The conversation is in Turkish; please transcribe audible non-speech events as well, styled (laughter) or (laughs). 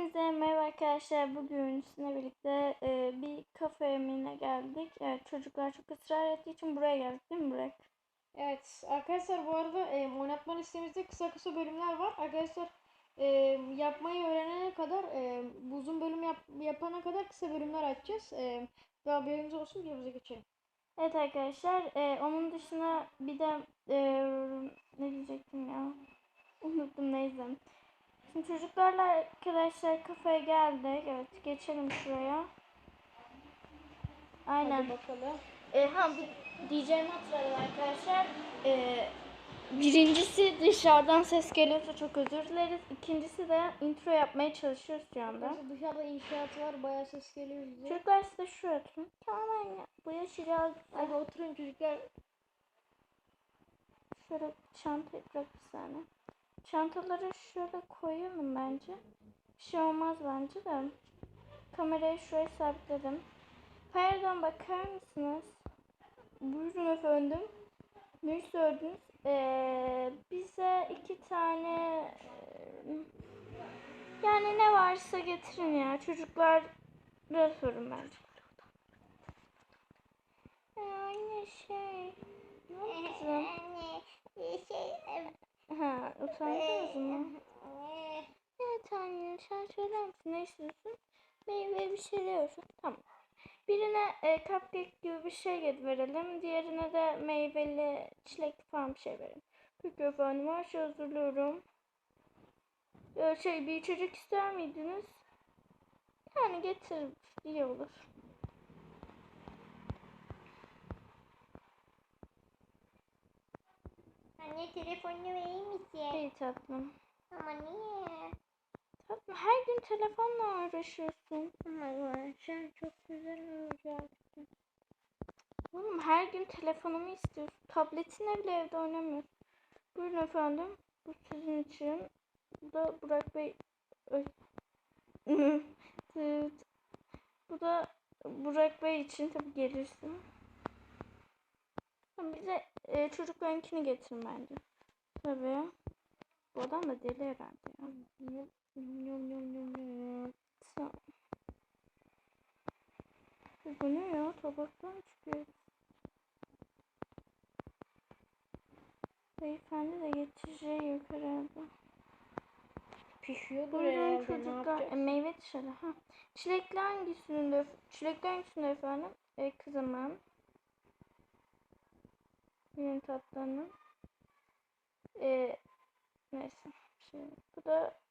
Hepinize merhaba arkadaşlar. Bugün sizinle birlikte e, bir kafe yemeğine geldik. Evet çocuklar çok ısrar ettiği için buraya geldik değil mi Burak? Evet arkadaşlar bu arada e, oynatma listemizde kısa kısa bölümler var. Arkadaşlar e, yapmayı öğrenene kadar e, bu uzun bölüm yap, yapana kadar kısa bölümler açacağız. E, ve haberiniz olsun videomuza geçelim. Evet arkadaşlar e, onun dışında bir de e, ne diyecektim ya? Unuttum neyse. Şimdi çocuklarla arkadaşlar kafeye geldik. Evet geçelim şuraya. Aynen. Hadi bakalım. E, ha bir diyeceğimi hatırladım arkadaşlar. E, birincisi dışarıdan ses geliyorsa çok özür dileriz. İkincisi de intro yapmaya çalışıyoruz şu anda. Dışarıda inşaat var. Bayağı ses geliyor bize. Çocuklar size şuraya oturun. Tamam anne. Bu yaş biraz Hadi oturun çocuklar. şöyle çantayı bırak bir saniye. Çantaları şöyle koyalım bence. Bir şey olmaz bence de. Kamerayı şuraya sabitledim. Pardon bakar mısınız? Buyurun efendim. Ne söylediniz? Ee, bize iki tane e, yani ne varsa getirin ya. Çocuklar sorun bence. Ee, Anne şey. Ne yaptın? Ha, utandınız mı? Evet anne sen söyler misin ne istiyorsun? Meyve bir şey diyorsun. Tamam. Birine e, cupcake gibi bir şey verelim. Diğerine de meyveli çilekli falan bir şey verelim. Peki efendim her şey hazırlıyorum. Ee, şey bir içecek ister miydiniz? Yani getir iyi olur. Anne telefonunu verir misin? İyi tatlım. Ama niye? Tatlım her gün telefonla uğraşıyorsun. Ama sen çok güzel olacaksın. Oğlum her gün telefonumu istiyorsun. Tabletinle bile evde oynamıyorsun. Buyurun efendim. Bu sizin için. Bu da Burak Bey. (laughs) Bu da Burak Bey için tabi gelirsin. Bize e, çocuklarınkini getirin bence. Tabii. Bu adam da deli herhalde ya. Yum yum yum yum. Tamam. Bu ne ya? Tabaktan çıkıyor. Beyefendi de getireceği yok herhalde. Pişiyordur Buyurun çocuklar. E, meyve dışarı. Ha. Çilekli hangisinde? Çilekli hangisinde efendim? E, kızımın. Benim tatlının. E, neyse. Şey, bu da